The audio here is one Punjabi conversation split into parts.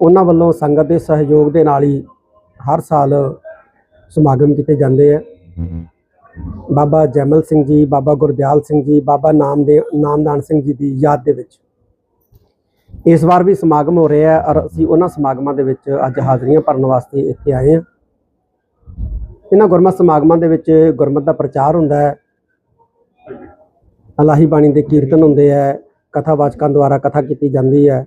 ਉਹਨਾਂ ਵੱਲੋਂ ਸੰਗਤ ਦੇ ਸਹਿਯੋਗ ਦੇ ਨਾਲ ਹੀ ਹਰ ਸਾਲ ਸਮਾਗਮ ਕੀਤੇ ਜਾਂਦੇ ਆ। ਬਾਬਾ ਜੈਮਲ ਸਿੰਘ ਜੀ, ਬਾਬਾ ਗੁਰਦਿਆਲ ਸਿੰਘ ਜੀ, ਬਾਬਾ ਨਾਮਦੇਵ ਨਾਮਦਾਨ ਸਿੰਘ ਜੀ ਦੀ ਯਾਦ ਦੇ ਵਿੱਚ। ਇਸ ਵਾਰ ਵੀ ਸਮਾਗਮ ਹੋ ਰਿਹਾ ਹੈ ਔਰ ਅਸੀਂ ਉਹਨਾਂ ਸਮਾਗਮਾਂ ਦੇ ਵਿੱਚ ਅੱਜ ਹਾਜ਼ਰੀਆਂ ਭਰਨ ਵਾਸਤੇ ਇੱਥੇ ਆਏ ਹਾਂ। ਇਹਨਾਂ ਗੁਰਮਤਿ ਸਮਾਗਮਾਂ ਦੇ ਵਿੱਚ ਗੁਰਮਤ ਦਾ ਪ੍ਰਚਾਰ ਹੁੰਦਾ ਹੈ। ਅਲਾਹੀ ਬਾਣੀ ਦੇ ਕੀਰਤਨ ਹੁੰਦੇ ਹੈ ਕਥਾਵਾਚਕਾਂ ਦੁਆਰਾ ਕਥਾ ਕੀਤੀ ਜਾਂਦੀ ਹੈ।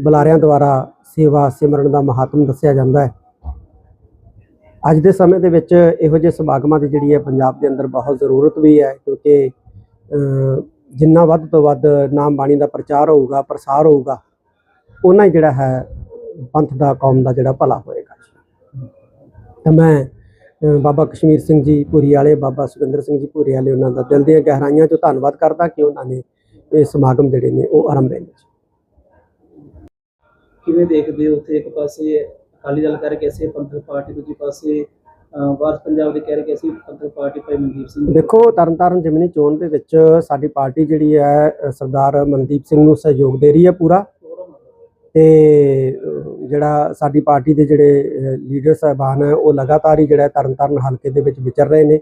ਬੁਲਾਰਿਆਂ ਦੁਆਰਾ ਸੇਵਾ ਸਿਮਰਨ ਦਾ ਮਹਾਤਮ ਦੱਸਿਆ ਜਾਂਦਾ ਹੈ। ਅੱਜ ਦੇ ਸਮੇਂ ਦੇ ਵਿੱਚ ਇਹੋ ਜਿਹੇ ਸਮਾਗਮਾਂ ਦੀ ਜਿਹੜੀ ਹੈ ਪੰਜਾਬ ਦੇ ਅੰਦਰ ਬਹੁਤ ਜ਼ਰੂਰਤ ਵੀ ਹੈ, ਕਿਉਂਕਿ ਜਿੰਨਾ ਵੱਧ ਤੋਂ ਵੱਧ ਨਾਮ ਬਾਣੀ ਦਾ ਪ੍ਰਚਾਰ ਹੋਊਗਾ, ਪ੍ਰਸਾਰ ਹੋਊਗਾ ਉਹਨਾਂ ਹੀ ਜਿਹੜਾ ਹੈ ਪੰਥ ਦਾ, ਕੌਮ ਦਾ ਜਿਹੜਾ ਭਲਾ ਹੋਏਗਾ। ਤਾਂ ਮੈਂ ਬਾਬਾ ਕਸ਼ਮੀਰ ਸਿੰਘ ਜੀ ਭੂਰੀ ਵਾਲੇ ਬਾਬਾ ਸੁਖਿੰਦਰ ਸਿੰਘ ਜੀ ਭੂਰੀ ਵਾਲੇ ਉਹਨਾਂ ਦਾ ਦਿਲ ਦੀਆਂ ਗਹਿਰਾਈਆਂ ਚੋਂ ਧੰਨਵਾਦ ਕਰਦਾ ਕਿ ਉਹਨਾਂ ਨੇ ਇਹ ਸਮਾਗਮ ਜਿਹੜੇ ਨੇ ਉਹ ਆਰੰਭ ਰਹੇ ਨੇ ਕਿਵੇਂ ਦੇਖਦੇ ਹੋ ਉੱਥੇ ਇੱਕ ਪਾਸੇ ਅਕਾਲੀ ਦਲ ਕਹਿ ਰਹੇ ਕਿ ਪੰਥਕ ਪਾਰਟੀ, ਦੂਜੀ ਪਾਸੇ ਵਾਰਸ ਪੰਜਾਬ ਦੇ ਕਹਿ ਰਹੇ ਕਿ ਅਸੀਂ ਪੰਥਕ ਪਾਰਟੀ ਭਾਈ ਮਨਦੀਪ ਸਿੰਘ ਦੇਖੋ, ਤਰਨਤਾਰਨ ਜਿਮਨੀ ਚੋਣ ਦੇ ਵਿੱਚ ਸਾਡੀ ਪਾਰਟੀ ਜਿਹੜੀ ਹੈ ਸਰਦਾਰ ਮਨਦੀਪ ਸਿੰਘ ਨੂੰ ਸਹਿਯੋਗ ਦੇ ਰਹੀ ਹੈ ਪੂਰਾ। ਤੇ ਜਿਹੜਾ ਸਾਡੀ ਪਾਰਟੀ ਦੇ ਜਿਹੜੇ ਲੀਡਰ ਸਾਹਿਬਾਨ ਹੈ, ਉਹ ਲਗਾਤਾਰ ਹੀ ਜਿਹੜਾ ਤਰਨਤਾਰਨ ਹਲਕੇ ਦੇ ਵਿੱਚ ਵਿਚਰ ਰਹੇ ਨੇ।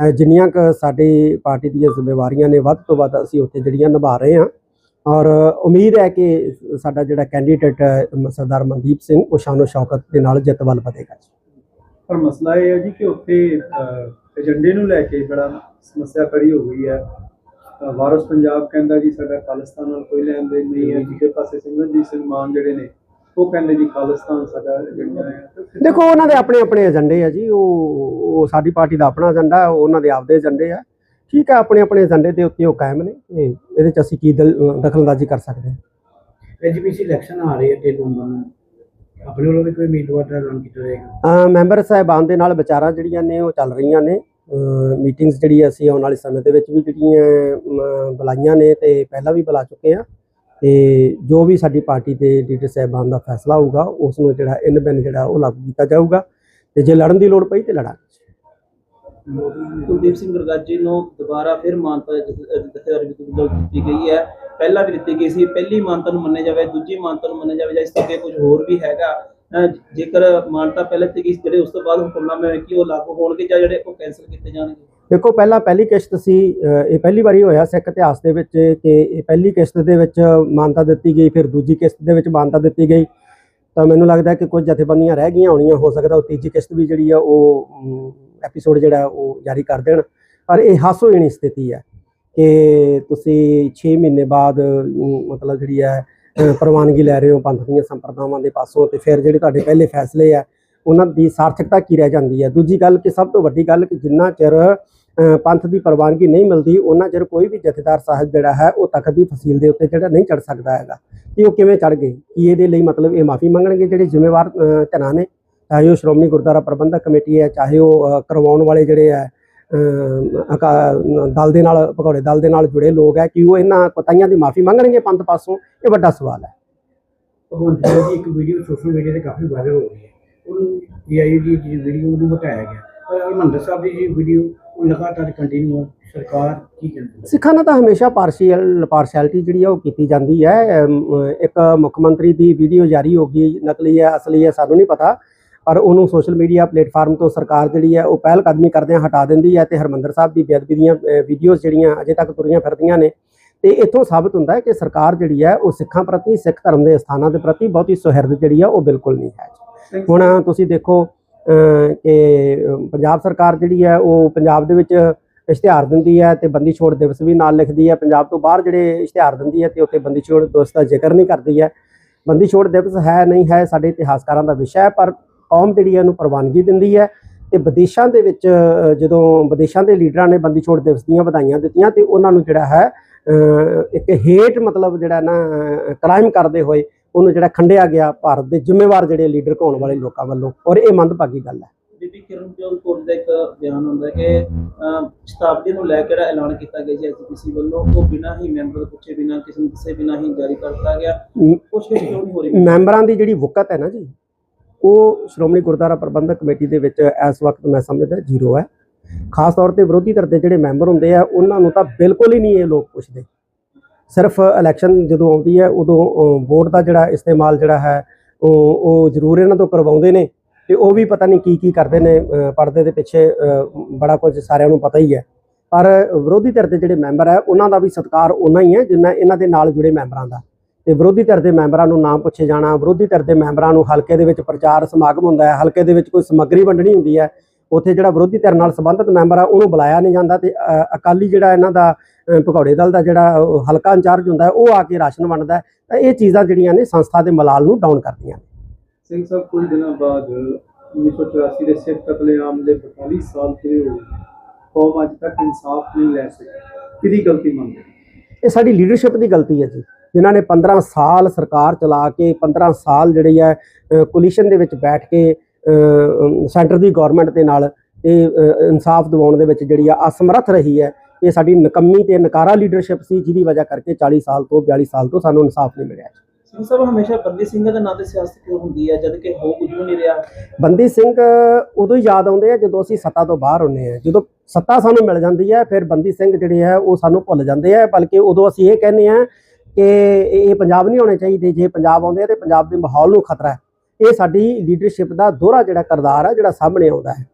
ਜਿੰਨੀਆਂ ਕ ਸਾਡੀ ਪਾਰਟੀ ਦੀਆਂ ਜ਼ਿੰਮੇਵਾਰੀਆਂ ਨੇ, ਵੱਧ ਤੋਂ ਵੱਧ ਅਸੀਂ ਉੱਥੇ ਜਿਹੜੀਆਂ ਨਿਭਾ ਰਹੇ ਹਾਂ। ਔਰ ਉਮੀਦ ਹੈ ਕਿ ਸਾਡਾ ਜਿਹੜਾ ਕੈਂਡੀਡੇਟ ਸਰਦਾਰ ਮਨਦੀਪ ਸਿੰਘ ਉਹ ਸ਼ਾਨੋ ਸ਼ੌਕਤ ਦੇ ਨਾਲ ਜਿੱਤ ਵੱਲ ਵਧੇਗਾ ਜੀ। ਪਰ ਮਸਲਾ ਇਹ ਹੈ ਜੀ ਕਿ ਉੱਥੇ ਏਜੰਡੇ ਨੂੰ ਲੈ ਕੇ ਬੜਾ ਸਮੱਸਿਆ ਖੜੀ ਹੋ ਗਈ ਹੈ। ਵਾਰਸ ਪੰਜਾਬ ਕਹਿੰਦਾ ਜੀ ਸਾਡਾ ਖਾਲਿਸਤਾਨ ਨਾਲ ਕੋਈ ਲੈਣ ਦੇਣ ਨਹੀਂ ਹੈ। ਦੂਜੇ ਪਾਸੇ ਸਿਮਰਨਜੀਤ ਸਿੰਘ ਮਾਨ ਜਿਹੜੇ ਨੇ ਉਹ ਕਹਿੰਦੇ ਜੀ ਖਾਲਿਸਤਾਨ ਸਾਡਾ ਏਜੰਡਾ ਹੈ। ਦੇਖੋ ਉਹਨਾਂ ਦੇ ਆਪਣੇ ਆਪਣੇ ਏਜੰਡੇ ਆ ਜੀ। ਉਹ ਸਾਡੀ ਪਾਰਟੀ ਦਾ ਆਪਣਾ ਏਜੰਡਾ ਉਹਨਾਂ ਦੇ ਆਪਦੇ ਏਜੰਡੇ ਆ। ਠੀਕ ਹੈ ਆਪਣੇ ਆਪਣੇ ਏਜੰਡੇ ਦੇ ਉੱਤੇ ਉਹ ਕਾਇਮ ਨੇ ਇਹ- ਇਹਦੇ ਚ ਅਸੀਂ ਕੀ ਦਲ- ਦਖਲਅੰਦਾਜ਼ੀ ਕਰ ਸਕਦੇ ਹਾਂ। ਐਜੀਪੀਸੀ ਇਲੈਕਸ਼ਨ ਆ ਰਹੀ ਹੈ ਤੇ ਨਵੰਬਰ ਨੂੰ ਆਪਣੇ ਵੱਲੋਂ ਵੀ ਕੋਈ ਉਮੀਦਵਾਰ ਦਾ ਐਲਾਨ ਕੀਤਾ ਜਾਏਗਾ? ਅਹ ਮੈਂਬਰ ਸਾਹਿਬਾਨ ਦੇ ਨਾਲ ਵਿਚਾਰਾਂ ਜਿਹੜੀਆਂ ਨੇ ਉਹ ਚੱਲ ਰਹੀਆਂ ਨੇ। ਮੀਟਿੰਗਸ ਜਿਹੜੀ ਅਸੀਂ ਆਉਣ ਵਾਲੇ ਸਮੇਂ ਦੇ ਵਿੱਚ ਵੀ ਜਿਹੜੀਆਂ ਅਮ, ਬੁਲਾਈਆਂ ਨੇ ਤੇ ਪਹਿਲਾਂ ਵੀ ਬੁਲਾ ਚੁੱਕੇ ਆ ਤੇ ਜੋ ਵੀ ਸਾਡੀ ਪਾਰਟੀ ਦੇ ਲੀਡਰ ਸਾਹਿਬਾਨ ਦਾ ਫੈਸਲਾ ਹੋਊਗਾ ਉਸ ਨੂੰ ਜਿਹੜਾ ਇਨ ਬਿਨ ਜਿਹੜਾ ਉਹ ਲਾਗੂ ਕੀਤਾ ਜਾਊਗਾ। ਤੇ ਜੇ ਲੜਨ ਦੀ ਲੋੜ ਪਈ ਤੇ ਲੜਾਂਗੇ। ਕੁਲਦੀਪ ਸਿੰਘ ਗੁਰਗਾਜੀ ਨੂੰ ਦੁਬਾਰਾ ਫਿਰ ਮਾਨਤਾ ਜਥੇਦਾਰੀ ਵੱਲੋਂ ਦਿੱਤੀ ਗਈ ਹੈ। ਪਹਿਲਾਂ ਵੀ ਦਿੱਤੀ ਗਈ ਸੀ ਪਹਿਲੀ ਮਾਨਤਾ ਨੂੰ ਮੰਨਿਆ ਜਾਵੇ ਦੂਜੀ ਮਾਨਤਾ ਨੂੰ ਮੰਨਿਆ ਜਾਵੇ ਜਾਂ ਇਸ ਤੋਂ ਅੱਗੇ ਕੁਝ ਹੋਰ ਵੀ ਹੈਗਾ। ਜੇਕਰ ਮਾਨਤਾ ਪਹਿਲਾਂ ਦਿੱਤੀ ਗਈ ਸੀ, ਜਿਹੜੇ ਉਸ ਤੋਂ ਬਾਅਦ ਹੁਕਮਨਾਮੇ ਹੋਏ ਕਿ ਉਹ ਲਾਗੂ ਹੋਣਗੇ ਜਾਂ ਜਿਹੜੇ ਉਹ ਕੈਂਸਲ ਕੀਤੇ ਜਾਣਗੇ? ਦੇਖੋ ਪਹਿਲਾਂ ਪਹਿਲੀ ਕਿਸ਼ਤ ਸੀ ਇਹ ਪਹਿਲੀ ਵਾਰੀ ਹੋਇਆ ਸਿੱਖ ਇਤਿਹਾਸ ਦੇ ਵਿੱਚ ਕਿ ਇਹ ਪਹਿਲੀ ਕਿਸ਼ਤ ਦੇ ਵਿੱਚ ਮਾਨਤਾ ਦਿੱਤੀ ਗਈ ਫਿਰ ਦੂਜੀ ਕਿਸ਼ਤ ਦੇ ਵਿੱਚ ਮਾਨਤਾ ਦਿੱਤੀ ਗਈ। ਤਾਂ ਮੈਨੂੰ ਲੱਗਦਾ ਕਿ ਕੁਝ ਜਥੇਬੰਦੀਆਂ ਰਹਿ ਗਈਆਂ ਹੋਣੀਆਂ ਹੋ ਸਕਦਾ ਉਹ ਤੀਜੀ ਕਿਸ਼ਤ ਵੀ ਜਿਹੜੀ ਆ ਉਹ ਐਪੀਸੋਡ ਜਿਹੜਾ ਉਹ ਜਾਰੀ ਕਰ ਦੇਣ। ਪਰ ਇਹ ਹਾਸੋ ਜਣੀ ਸਥਿਤੀ ਹੈ ਕਿ ਤੁਸੀਂ 6 ਮਹੀਨੇ ਬਾਅਦ ਮਤਲਬ ਜਿਹੜੀ ਹੈ ਪ੍ਰਵਾਨਗੀ ਲੈ ਰਹੇ ਹੋ ਪੰਥ ਦੀਆਂ ਸੰਪਰਦਾਵਾਂ ਦੇ ਪਾਸੋਂ ਤੇ ਫਿਰ ਜਿਹੜੇ ਤੁਹਾਡੇ ਪਹਿਲੇ ਫੈਸਲੇ ਆ ਉਹਨਾਂ ਦੀ ਸਾਰਥਕਤਾ ਕੀ ਰਹਿ ਜਾਂਦੀ ਹੈ? ਦੂਜੀ ਗੱਲ ਕਿ ਸਭ ਤੋਂ ਵੱਡੀ ਗੱਲ ਕਿ ਜਿੰਨਾ ਚਿਰ ਪੰਥ ਦੀ ਪ੍ਰਵਾਨਗੀ ਨਹੀਂ ਮਿਲਦੀ ਉਹਨਾਂ ਚਿਰ ਕੋਈ ਵੀ ਜਥੇਦਾਰ ਸਾਹਿਬ ਜਿਹੜਾ ਹੈ ਉਹ ਤਖਤ ਦੀ ਫਸੀਲ ਦੇ ਉੱਤੇ ਜਿਹੜਾ ਨਹੀਂ ਚੜ ਸਕਦਾ ਹੈਗਾ। ਕਿ ਉਹ ਕਿਵੇਂ ਚੜ ਗਏ? ਕਿ ਇਹਦੇ ਲਈ ਮਤਲਬ ਇਹ ਮਾਫੀ ਮੰਗਣਗੇ ਜਿਹੜੇ ਜ਼ਿੰਮੇਵਾਰ ਅ, ਨੇ? ਚਾਹੇ ਉਹ ਸ਼੍ਰੋਮਣੀ ਗੁਰਦੁਆਰਾ ਪ੍ਰਬੰਧਕ ਕਮੇਟੀ ਹੈ ਚਾਹੇ ਉਹ ਕਰਵਾਉਣ ਵਾਲੇ ਜਿਹੜੇ ਹੈ ਦਲ ਦੇ ਨਾਲ ਭਗੌੜੇ ਦਲ ਦੇ ਨਾਲ ਜੁੜੇ ਲੋਕ ਹੈ ਕਿ ਉਹ ਇਹਨਾਂ ਕੋਤਾਹੀਆਂ ਦੀ ਮਾਫੀ ਮੰਗਣਗੇ ਪੰਥ ਪਾਸੋਂ? ਇਹ ਵੱਡਾ ਸਵਾਲ ਹੈ। ਮਾਨ ਦੀ ਇੱਕ ਵੀਡੀਓ ਸੋਸ਼ਲ ਮੀਡੀਆ ਤੇ ਕਾਫੀ ਵਾਇਰਲ ਹੋ ਰਹੀ ਹੈ। ਉਹਨੂੰ ਪੀਆਈ ਦੀ ਜਿਹੜੀ ਵੀਡੀਓ ਨੂੰ ਹਟਾਇਆ ਗਿਆ। ਪਰ ਹਰਮੰਦਰ ਸਾਹਿਬ ਦੀ ਜਿਹੜੀ ਵੀਡੀਓ ਉਹ ਲਗਾਤਾਰ ਕੰਟੀਨਿਊ ਸਰਕਾਰ ਕੀ ਕਹਿੰਦੀ ਹੈ? ਸਿੱਖਾਂ ਨਾਲ ਤਾਂ ਹਮੇਸ਼ਾ ਪਾਰਸ਼ੀਅਲ ਪਾਰਸ਼ੈਲਿਟੀ ਜਿਹੜੀ ਆ ਉਹ ਕੀਤੀ ਜਾਂਦੀ ਹੈ। ਇੱਕ ਮੁੱਖ ਮੰਤਰੀ ਦੀ ਵੀਡੀਓ ਜਾਰੀ ਹੋ ਗਈ ਨਕਲੀ ਹੈ ਅਸਲੀ ਹੈ ਸਾਨੂੰ ਨਹੀਂ ਪਤਾ। ਪਰ ਉਹਨੂੰ ਸੋਸ਼ਲ ਮੀਡੀਆ ਪਲੇਟਫਾਰਮ ਤੋਂ ਸਰਕਾਰ ਜਿਹੜੀ ਹੈ ਉਹ ਪਹਿਲ ਕਦਮੀ ਕਰਦਿਆਂ ਹਟਾ ਦਿੰਦੀ ਹੈ ਤੇ ਹਰਮੰਦਰ ਸਾਹਿਬ ਦੀ ਬੇਅਦਬੀ ਦੀਆਂ ਵੀਡੀਓਜ਼ ਜਿਹੜੀਆਂ ਅਜੇ ਤੱਕ ਤੁਰੀਆਂ ਫਿਰਦੀਆਂ ਨੇ। ਤੇ ਇੱਥੋਂ ਸਾਬਤ ਹੁੰਦਾ ਹੈ ਕਿ ਸਰਕਾਰ ਜਿਹੜੀ ਹੈ ਉਹ ਸਿੱਖਾਂ ਪ੍ਰਤੀ ਸਿੱਖ ਧਰਮ ਦੇ ਸਥਾਨਾਂ ਦੇ ਪ੍ਰਤੀ ਬਹੁਤੀ ਸੁਹਿਰਦ ਜਿਹੜੀ ਆ ਉਹ ਬਿਲਕੁਲ ਨਹੀਂ ਹੈ ਹੁਣ ਤੁਸੀਂ ਦੇਖੋ ਕਿ ਪੰਜਾਬ ਸਰਕਾਰ ਜਿਹੜੀ ਹੈ ਉਹ ਪੰਜਾਬ ਦੇ ਵਿੱਚ ਇਸ਼ਤਿਹਾਰ ਦਿੰਦੀ ਹੈ ਤੇ ਬੰਦੀ ਛੋੜ ਦਿਵਸ ਵੀ ਨਾਲ ਲਿਖਦੀ ਹੈ। ਪੰਜਾਬ ਤੋਂ ਬਾਹਰ ਜਿਹੜੇ ਇਸ਼ਤਿਹਾਰ ਦਿੰਦੀ ਹੈ ਤੇ ਉੱਥੇ ਬੰਦੀ ਛੋੜ ਦਿਵਸ ਦਾ ਜ਼ਿਕਰ ਨਹੀਂ ਕਰਦੀ ਹੈ। ਬੰਦੀ ਛੋੜ ਦਿਵਸ ਹੈ ਨਹੀਂ ਹੈ ਸਾਡੇ ਇਤਿਹਾਸਕਾਰਾਂ ਦਾ ਵਿਸ਼ਾ ਹੈ ਪਰ ਕੌਮ ਜਿਹੜੀ ਹੈ ਇਹਨੂੰ ਪ੍ਰਵਾਨਗੀ ਦਿੰਦੀ ਹੈ ਤੇ ਵਿਦੇਸ਼ਾਂ ਦੇ ਵਿੱਚ ਜਦੋਂ ਵਿਦੇਸ਼ਾਂ ਦੇ ਲੀਡਰਾਂ ਨੇ ਬੰਦੀ ਛੋੜ ਦਿਵਸ ਦੀਆਂ ਵਧਾਈਆਂ ਦਿੱਤੀਆਂ ਤੇ ਉਹਨਾਂ ਨੂੰ ਜਿਹੜਾ ਹੈ ਇੱਕ ਹੇਟ ਮਤਲਬ ਜਿਹੜਾ ਨਾ ਕ੍ਰਾਈਮ ਕਰਦੇ ਹੋਏ ਉਹਨੂੰ ਜਿਹੜਾ ਖੰਡਿਆ ਗਿਆ ਭਾਰਤ ਦੇ ਜ਼ਿੰਮੇਵਾਰ ਜਿਹੜੇ ਲੀਡਰ ਕਹਾਉਣ ਵਾਲੇ ਲੋਕਾਂ ਵੱਲੋਂ ਔਰ ਇਹ ਮੰਦਭਾਗੀ ਗੱਲ ਹੈ। ਬੀਬੀ ਕਿਰਨਜੋਤ ਕੌਰ ਦਾ ਇੱਕ ਬਿਆਨ ਹੁੰਦਾ ਕਿ ਸ਼ਤਾਬਦੀ ਨੂੰ ਲੈ ਕੇ ਜਿਹੜਾ ਐਲਾਨ ਕੀਤਾ ਗਿਆ ਸੀ ਵੱਲੋਂ ਉਹ ਬਿਨਾਂ ਹੀ ਮੈਂਬਰ ਪੁੱਛੇ ਬਿਨਾਂ ਕਿਸੇ ਨੂੰ ਦੱਸੇ ਬਿਨਾਂ ਹੀ ਜਾਰੀ ਕਰ ਦਿੱਤਾ ਗਿਆ। ਕੁਛ ਵੀ ਕਿਉਂ ਨਹੀਂ ਹੋ ਰਹੀ? ਮੈਂਬਰਾਂ ਦੀ ਜਿਹੜੀ ਵਕਤ ਹੈ ਨਾ ਜੀ ਉਹ ਸ਼੍ਰੋਮਣੀ ਗੁਰਦੁਆਰਾ ਪ੍ਰਬੰਧਕ ਕਮੇਟੀ ਦੇ ਵਿੱਚ ਇਸ ਵਕਤ ਮੈਂ ਸਮਝਦਾ ਜ਼ੀਰੋ ਹੈ। ਖਾਸ ਤੌਰ ਤੇ ਵਿਰੋਧੀ ਧਿਰ ਦੇ ਜਿਹੜੇ ਮੈਂਬਰ ਹੁੰਦੇ ਆ, ਉਹਨਾਂ ਨੂੰ ਤਾਂ ਬਿਲਕੁਲ ਹੀ ਨਹੀਂ ਇਹ ਲੋਕ ਪੁੱਛਦੇ। ਸਿਰਫ ਇਲੈਕਸ਼ਨ ਜਦੋਂ ਆਉਂਦੀ ਹੈ, ਉਦੋਂ ਵੋਟ ਦਾ ਜਿਹੜਾ ਇਸਤੇਮਾਲ ਜਿਹੜਾ ਹੈ, ਉਹ ਉਹ ਜ਼ਰੂਰ ਇਹਨਾਂ ਤੋਂ ਕਰਵਾਉਂਦੇ ਨੇ ਤੇ ਉਹ ਵੀ ਪਤਾ ਨਹੀਂ ਕੀ ਕੀ ਕਰਦੇ ਨੇ ਪਰਦੇ ਦੇ ਪਿੱਛੇ ਬੜਾ ਕੁਝ ਸਾਰਿਆਂ ਨੂੰ ਪਤਾ ਹੀ ਹੈ। ਪਰ ਵਿਰੋਧੀ ਧਿਰ ਦੇ ਜਿਹੜੇ ਮੈਂਬਰ ਹੈ, ਉਹਨਾਂ ਦਾ ਵੀ ਸਤਿਕਾਰ ਉਨਾ ਹੀ ਹੈ ਜਿੰਨਾ ਇਹਨਾਂ ਦੇ ਨਾਲ ਜੁੜੇ ਮੈਂਬਰਾਂ ਦਾ। ਤੇ ਵਿਰੋਧੀ ਧਿਰ ਦੇ ਮੈਂਬਰਾਂ ਨੂੰ ਨਾਮ ਪੁੱਛੇ ਜਾਣਾ ਵਿਰੋਧੀ ਧਿਰ ਦੇ ਮੈਂਬਰਾਂ ਨੂੰ ਹਲਕੇ ਦੇ ਵਿੱਚ ਪ੍ਰਚਾਰ ਸਮਾਗਮ ਹੁੰਦਾ ਹੈ ਹਲਕੇ ਦੇ ਵਿੱਚ ਕੋਈ ਸਮੱਗਰੀ ਵੰਡਣੀ ਹੁੰਦੀ ਹੈ ਉੱਥੇ ਜਿਹੜਾ ਵਿਰੋਧੀ ਧਿਰ ਨਾਲ ਸੰਬੰਧਿਤ ਮੈਂਬਰ ਆ ਉਹਨੂੰ ਬੁਲਾਇਆ ਨਹੀਂ ਜਾਂਦਾ ਤੇ ਅਕਾਲੀ ਜਿਹੜਾ ਇਹਨਾਂ ਦਾ ਭਗੌੜੇ ਦਲ ਦਾ ਜਿਹੜਾ ਹਲਕਾ ਇੰਚਾਰਜ ਹੁੰਦਾ ਉਹ ਆ ਕੇ ਰਾਸ਼ਨ ਵੰਡਦਾ। ਤਾਂ ਇਹ ਚੀਜ਼ਾਂ ਜਿਹੜੀਆਂ ਨੇ ਸੰਸਥਾ ਦੇ ਮਲਾਲ ਨੂੰ ਡਾਊਨ ਕਰਦੀਆਂ ਨੇ। ਸਿੰਘ ਸਾਹਿਬ ਕੁਝ ਦਿਨਾਂ ਬਾਅਦ 1984 ਦੇ ਸਿੱਖ ਕਤਲੇਆਮ ਦੇ 42 ਸਾਲ ਪੂਰੇ ਹੋ ਗਏ। ਕੌਮ ਅੱਜ ਤੱਕ ਇਨਸਾਫ ਨਹੀਂ ਲੈ ਸਕੀ। ਕਿਹਦੀ ਗਲਤੀ ਮੰਨਦੇ ਇਹ ਸਾਡੀ ਲੀਡਰਸ਼ਿਪ ਦੀ ਗਲਤੀ ਹੈ ਜੀ। ਜਿਨ੍ਹਾਂ ਨੇ 15 ਸਾਲ ਸਰਕਾਰ ਚਲਾ ਕੇ 15 ਸਾਲ ਜਿਹੜੀ ਹੈ ਕੋਲੀਸ਼ਨ ਦੇ ਵਿੱਚ ਬੈਠ ਕੇ ਸੈਂਟਰ ਦੀ ਗਵਰਨਮੈਂਟ ਦੇ ਨਾਲ ਇਹ ਇਨਸਾਫ ਦਿਵਾਉਣ ਦੇ ਵਿੱਚ ਜਿਹੜੀ ਆ ਅਸਮਰੱਥ ਰਹੀ ਹੈ ਇਹ ਸਾਡੀ ਨਕੰਮੀ ਤੇ ਨਕਾਰਾ ਲੀਡਰਸ਼ਿਪ ਸੀ ਜਿਹਦੀ ਵਜ੍ਹਾ ਕਰਕੇ 40 ਸਾਲ ਤੋਂ 42 ਸਾਲ ਤੋਂ ਸਾਨੂੰ ਇਨਸਾਫ ਨਹੀਂ ਮਿਲਿਆ। ਸਿੰਘ ਸਾਹਿਬ ਹਮੇਸ਼ਾ ਬੰਦੀ ਸਿੰਘਾਂ ਦੇ ਨਾਂ ਤੇ ਸਿਆਸਤ ਕਿਉਂ ਹੁੰਦੀ ਹੈ ਜਦ ਕਿ ਹੋ ਕੁਝ ਵੀ ਨਹੀਂ ਰਿਹਾ? ਬੰਦੀ ਸਿੰਘ ਉਦੋਂ ਹੀ ਯਾਦ ਆਉਂਦੇ ਆ ਜਦੋਂ ਅਸੀਂ ਸੱਤਾ ਤੋਂ ਬਾਹਰ ਹੁੰਨੇ ਆ। ਜਦੋਂ ਸੱਤਾ ਸਾਨੂੰ ਮਿਲ ਜਾਂਦੀ ਹੈ ਫਿਰ ਬੰਦੀ ਸਿੰਘ ਜਿਹੜੇ ਆ ਉਹ ਸਾਨੂੰ ਭੁੱਲ ਜਾਂਦੇ ਆ ਬਲਕਿ ਉਦੋਂ ਅਸੀਂ ਇਹ ਕਹਿੰਦੇ ਆ ਕਿ ਇਹ ਪੰਜਾਬ ਨਹੀਂ ਹੋਣੇ ਚਾਹੀਦੇ, ਜੇ ਪੰਜਾਬ ਆਉਂਦੇ ਆ ਤੇ ਪੰਜਾਬ ਦੇ ਮਾਹੌਲ ਨੂੰ ਖਤਰਾ ਹੈ। ਇਹ ਸਾਡੀ ਲੀਡਰਸ਼ਿਪ ਦਾ ਦੋਹਰਾ ਜਿਹੜਾ ਕਰਦਾਰ ਹੈ ਜਿਹੜਾ ਸਾਹਮਣੇ ਆਉਂਦਾ ਹੈ।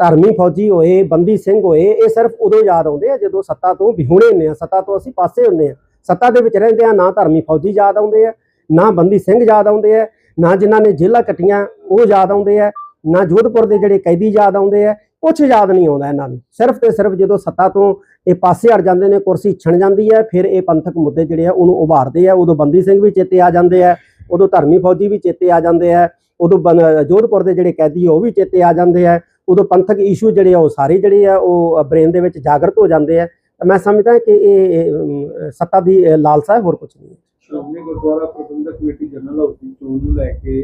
ਧਰਮੀ ਫੌਜੀ ਹੋਏ, ਬੰਦੀ ਸਿੰਘ ਹੋਏ, ਇਹ ਸਿਰਫ ਉਦੋਂ ਯਾਦ ਆਉਂਦੇ ਆ ਜਦੋਂ ਸੱਤਾ ਤੋਂ ਵਿਹੂਣੇ ਹੁੰਦੇ ਆ, ਸੱਤਾ ਤੋਂ ਅਸੀਂ ਪਾਸੇ ਹੁੰਦੇ ਆ। ਸੱਤਾ ਦੇ ਵਿੱਚ ਰਹਿੰਦੇ ਆ, ਨਾ ਧਰਮੀ ਫੌਜੀ ਯਾਦ ਆਉਂਦੇ ਆ, ਨਾ ਬੰਦੀ ਸਿੰਘ ਯਾਦ ਆਉਂਦੇ ਆ, ਨਾ ਜਿਨ੍ਹਾਂ ਨੇ ਜੇਲ੍ਹਾਂ ਕੱਟੀਆਂ, ਉਹ ਯਾਦ ਆਉਂਦੇ ਆ, ਨਾ ਜੋਧਪੁਰ ਦੇ ਜਿਹੜੇ ਕੈਦੀ ਯਾਦ ਆਉਂਦੇ ਆ ਕੁਛ ਯਾਦ ਨਹੀਂ ਆਉਂਦਾ ਇਹਨਾਂ ਨੂੰ। ਸਿਰਫ ਤੇ ਸਿਰਫ ਜਦੋਂ ਸੱਤਾ ਤੋਂ ਇਹ ਪਾਸੇ ਹਟ ਜਾਂਦੇ ਨੇ, ਕੁਰਸੀ ਛਣ ਜਾਂਦੀ ਹੈ, ਫਿਰ ਇਹ ਪੰਥਕ ਮੁੱਦੇ ਜਿਹੜੇ ਆ ਉਹਨੂੰ ਉਭਾਰਦੇ ਆ। ਉਦੋਂ ਬੰਦੀ ਸਿੰਘ ਵੀ ਚੇਤੇ ਆ ਜਾਂਦੇ ਆ, ਉਦੋਂ ਧਰਮੀ ਫੌਜੀ ਵੀ ਚੇਤੇ ਆ ਜਾਂਦੇ ਆ, ਉਦੋਂ ਜੋਧਪੁਰ ਦੇ ਜਿਹੜੇ ਕੈਦੀ ਉਹ ਵੀ ਚੇਤੇ ਆ ਜਾਂਦੇ ਆ। ਉਦੋਂ ਪੰਥਕ ਇਸ਼ੂ ਜਿਹੜੇ ਆ ਉਹ ਸਾਰੇ ਜਿਹੜੇ ਆ ਉਹ ਬ੍ਰੇਨ ਦੇ ਵਿੱਚ ਜਾਗਰਤ ਹੋ ਜਾਂਦੇ ਆ। ਮੈਂ ਸਮਝਦਾ ਕਿ ਇਹ ਸੱਤਾ ਦੀ ਲਾਲਸਾ ਹੈ, ਹੋਰ ਕੁਝ ਨਹੀਂ ਹੈ। Shiromani Gurdwara Parbandhak committee general house ਦੀ ਚੋਣ ਨੂੰ ਲੈ ਕੇ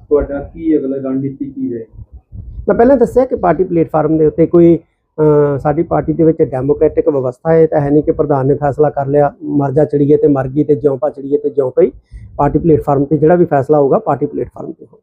ਤੁਹਾਡਾ ਕੀ ਅਗਲਾ ਰਣਨੀਤੀ ਕੀ ਰਹੇ ਮੈਂ ਪਹਿਲਾਂ ਦੱਸਿਆ ਕਿ ਪਾਰਟੀ ਪਲੇਟਫਾਰਮ ਦੇ ਉੱਤੇ ਕੋਈ ਸਾਡੀ ਪਾਰਟੀ ਦੇ ਵਿੱਚ ਡੈਮੋਕ੍ਰੈਟਿਕ ਵਿਵਸਥਾ ਹੈ ਤਾਂ ਹੈ ਨਹੀਂ ਕਿ ਪ੍ਰਧਾਨ ਨੇ ਫੈਸਲਾ ਕਰ ਲਿਆ ਮਰ ਜਾ ਚੜੀਏ ਤੇ ਮਰ ਗਈ ਤੇ ਜਿਉਂ ਪਾ ਚੜੀਏ ਤੇ ਜਿਉਂ ਪਈ ਪਾਰਟੀ ਪਲੇਟਫਾਰਮ ਤੇ ਜਿਹੜਾ ਵੀ ਫੈਸਲਾ ਹੋਊਗਾ ਪਾਰਟੀ ਪਲੇਟਫਾਰਮ ਤੇ ਹੋਊਗਾ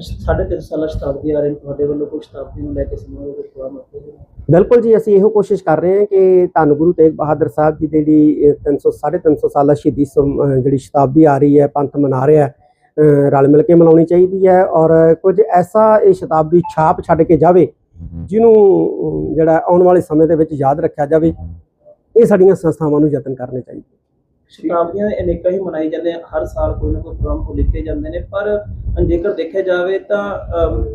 ਸਾਢੇ ਤਿੰਨ ਸਾਲਾ ਸ਼ਤਾਬਦੀ ਆ ਰਹੀ ਤੁਹਾਡੇ ਵੱਲੋਂ ਕੋਈ ਸ਼ਤਾਬਦੀ ਨੂੰ ਲੈ ਕੇ ਸਮਾਰੋਹ ਦਾ ਪ੍ਰੋਗਰਾਮ ਰੱਖਿਆ ਗਿਆ ਬਿਲਕੁਲ ਜੀ ਅਸੀਂ ਇਹੋ ਕੋਸ਼ਿਸ਼ ਕਰ ਰਹੇ ਹਾਂ ਕਿ ਧੰਨ ਗੁਰੂ ਤੇਗ ਬਹਾਦਰ ਸਾਹਿਬ ਜੀ ਦੀ ਜਿਹੜੀ ਅ, 300 350 ਸਾਲਾ ਸ਼ਹੀਦੀ ਜਿਹੜੀ ਸ਼ਤਾਬਦੀ ਆ ਰਹੀ ਹੈ ਪੰਥ ਮਨਾ ਰਿਹਾ ਹੈ, ਰਲ ਮਿਲ ਕੇ ਮਨਾਉਣੀ ਚਾਹੀਦੀ ਹੈ ਔਰ ਕੁਝ ਐਸਾ ਇਹ ਸ਼ਤਾਬਦੀ ਛਾਪ ਛੱਡ ਕੇ ਜਾਵੇ ਜਿਹਨੂੰ ਜਿਹੜਾ ਆਉਣ ਵਾਲੇ ਸਮੇਂ ਦੇ ਵਿੱਚ ਯਾਦ ਰੱਖਿਆ ਜਾਵੇ ਇਹ ਸਾਡੀਆਂ ਸੰਸਥਾਵਾਂ ਨੂੰ ਯਤਨ ਕਰਨੇ ਚਾਹੀਦੇ। ਸ਼ਤਾਬਦੀਆਂ ਦੇ ਅਨੇਕਾਂ ਹੀ ਮਨਾਈ ਜਾਂਦੇ ਹਰ ਸਾਲ ਕੋਈ ਨਾ ਕੋਈ ਪ੍ਰੋਗਰਾਮ ਉਹ ਲਿਖੇ ਜਾਂਦੇ ਨੇ। ਪਰ ਜੇਕਰ ਦੇਖਿਆ ਜਾਵੇ ਤਾਂ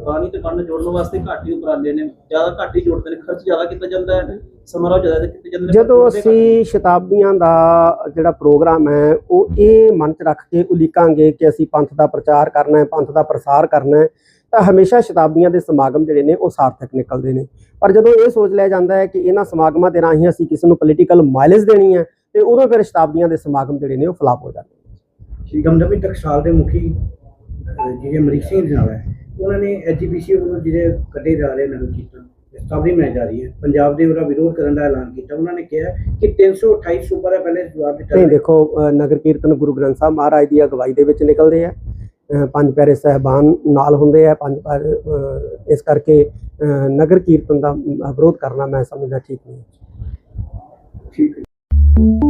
ਬਾਣੀ ਤੇ ਕੰਨ ਜੋੜਨ ਵਾਸਤੇ ਘੱਟ ਹੀ ਉਪਰਾਲੇ ਨੇ। ਜ਼ਿਆਦਾ ਘੱਟ ਹੀ ਜੋੜਦੇ ਨੇ ਖਰਚ ਜ਼ਿਆਦਾ ਕੀਤਾ ਜਾਂਦਾ ਹੈ ਸਮਾਰੋਹ ਜ਼ਿਆਦਾ ਕੀਤੇ ਜਾਂਦੇ ਜਦੋਂ। ਅਸੀਂ ਸ਼ਤਾਬਦੀਆਂ ਦਾ ਜਿਹੜਾ ਪ੍ਰੋਗਰਾਮ ਹੈ ਉਹ ਇਹ ਮਨ 'ਚ ਰੱਖ ਕੇ ਉਲੀਕਾਂਗੇ ਕਿ ਅਸੀਂ ਪੰਥ ਦਾ ਪ੍ਰਚਾਰ ਕਰਨਾ ਹੈ ਪੰਥ ਦਾ ਪ੍ਰਸਾਰ ਕਰਨਾ ਹੈ ਤਾਂ ਹਮੇਸ਼ਾ ਸ਼ਤਾਬਦੀਆਂ ਦੇ ਸਮਾਗਮ ਜਿਹੜੇ ਨੇ ਉਹ ਸਾਰਥਕ ਨਿਕਲਦੇ ਨੇ। ਪਰ ਜਦੋਂ ਇਹ ਸੋਚ ਲਿਆ ਜਾਂਦਾ ਹੈ ਕਿ ਇਹਨਾਂ ਸਮਾਗਮਾਂ ਦੇ ਰਾਹੀਂ ਅਸੀਂ ਕਿਸੇ ਨੂੰ ਪੋਲੀਟੀਕਲ ਮਾਈਲੇਜ ਦੇਣੀ ਹੈ ਤੇ ਉਦੋਂ ਫਿਰ ਸ਼ਤਾਬਦੀਆਂ ਦੇ ਸਮਾਗਮ ਜਿਹੜੇ ਨੇ ਉਹ ਫਲਾਪ ਹੋ ਜਾਂਦੇ ਨੇ। ਦਮਦਮੀ ਟਕਸਾਲ ਦੇ ਮੁਖੀ ਜਿਹੜੇ ਅਮਰੀਕ ਸਿੰਘ ਜਨਾਲਾ ਹੈ ਉਹਨਾਂ ਨੇ ਐਜੀਪੀਸੀ ਵੱਲੋਂ ਜਿਹੜੇ ਕੱਢੇ ਜਾ ਰਹੇ ਨਗਰ ਕੀਰਤਨ ਸਤਾਬਦੀ ਮੈਂ ਜਾ ਰਹੀ ਹੈ। ਪੰਜਾਬ ਦੇ ਉਹਦਾ ਵਿਰੋਧ ਕਰਨ ਦਾ ਐਲਾਨ ਕੀਤਾ। ਉਹਨਾਂ ਨੇ ਕਿਹਾ ਕਿ 328 ਸੂਬਾ ਦਾ ਪਹਿਲੇ ਜਵਾਬ ਦਿੱਤਾ ਨਹੀਂ। ਦੇਖੋ ਨਗਰ ਕੀਰਤਨ ਗੁਰੂ ਗ੍ਰੰਥ ਸਾਹਿਬ ਮਹਾਰਾਜ ਦੀ ਅਗਵਾਈ ਦੇ ਵਿੱਚ ਨਿਕਲਦੇ ਆ। ਪੰਜ ਪਿਆਰੇ ਸਹਿਬਾਨ ਨਾਲ ਹੁੰਦੇ ਆ ਪੰਜ ਇਸ ਕਰਕੇ ਨਗਰ ਕੀਰਤਨ ਦਾ ਵਿਰੋਧ ਕਰਨਾ ਮੈਂ ਸਮਝਦਾ ਠੀਕ ਨਹੀਂ। ਠੀਕ you